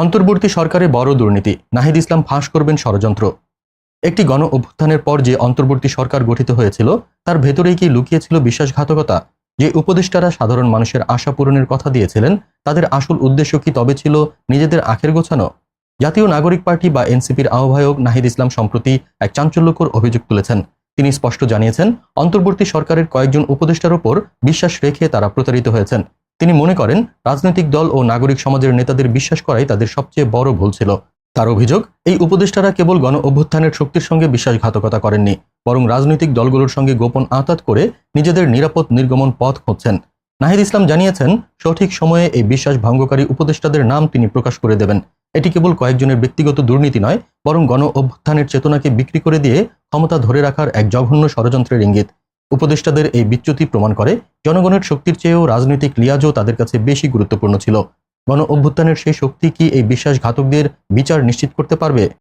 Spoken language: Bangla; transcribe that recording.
অন্তর্বর্তী সরকারে বড় দুর্নীতি। নাহিদ ইসলাম ফাঁস করবেন ষড়যন্ত্র। একটি গণ অভ্যুত্থানের পর যে অন্তর্বর্তী সরকার গঠিত হয়েছিল, তার ভেতরেই কি লুকিয়েছিল বিশ্বাসঘাতকতা? যে উপদেষ্টারা সাধারণ মানুষের আশা পূরণের কথা দিয়েছিলেন, তাদের আসল উদ্দেশ্য কি তবে ছিল নিজেদের আখের গোছানো? জাতীয় নাগরিক পার্টি বা এনসিপির আহ্বায়ক নাহিদ ইসলাম সম্প্রতি এক চাঞ্চল্যকর অভিযোগ তুলেছেন। তিনি স্পষ্ট জানিয়েছেন, অন্তর্বর্তী সরকারের কয়েকজন উপদেষ্টার ওপর বিশ্বাস রেখে তারা প্রতারিত হয়েছেন। তিনি মনে করেন, রাজনৈতিক দল ও নাগরিক সমাজের নেতাদের বিশ্বাস করাই তাদের সবচেয়ে বড় ভুল ছিল। তার অভিযোগ, এই উপদেষ্টারা কেবল গণ অভ্যুত্থানের শক্তির সঙ্গে বিশ্বাসঘাতকতা করেননি, বরং রাজনৈতিক দলগুলোর সঙ্গে গোপন আঁতাত করে নিজেদের নিরাপদ নির্গমন পথ খুঁজছেন। নাহিদ ইসলাম জানিয়েছেন, সঠিক সময়ে এই বিশ্বাস ভঙ্গকারী উপদেষ্টাদের নাম তিনি প্রকাশ করে দেবেন। এটি কেবল কয়েকজনের ব্যক্তিগত দুর্নীতি নয়, বরং গণ অভ্যুত্থানের চেতনাকে বিক্রি করে দিয়ে ক্ষমতা ধরে রাখার এক জঘন্য ষড়যন্ত্রের ইঙ্গিত। উপদেষ্টাদের এই বিচ্যুতি প্রমাণ করে জনগণের শক্তির চেয়েও রাজনৈতিক লিয়াজও তাদের কাছে বেশি গুরুত্বপূর্ণ ছিল। গণ অভ্যুত্থানের সেই শক্তি কি এই বিশ্বাসঘাতকদের বিচার নিশ্চিত করতে পারবে?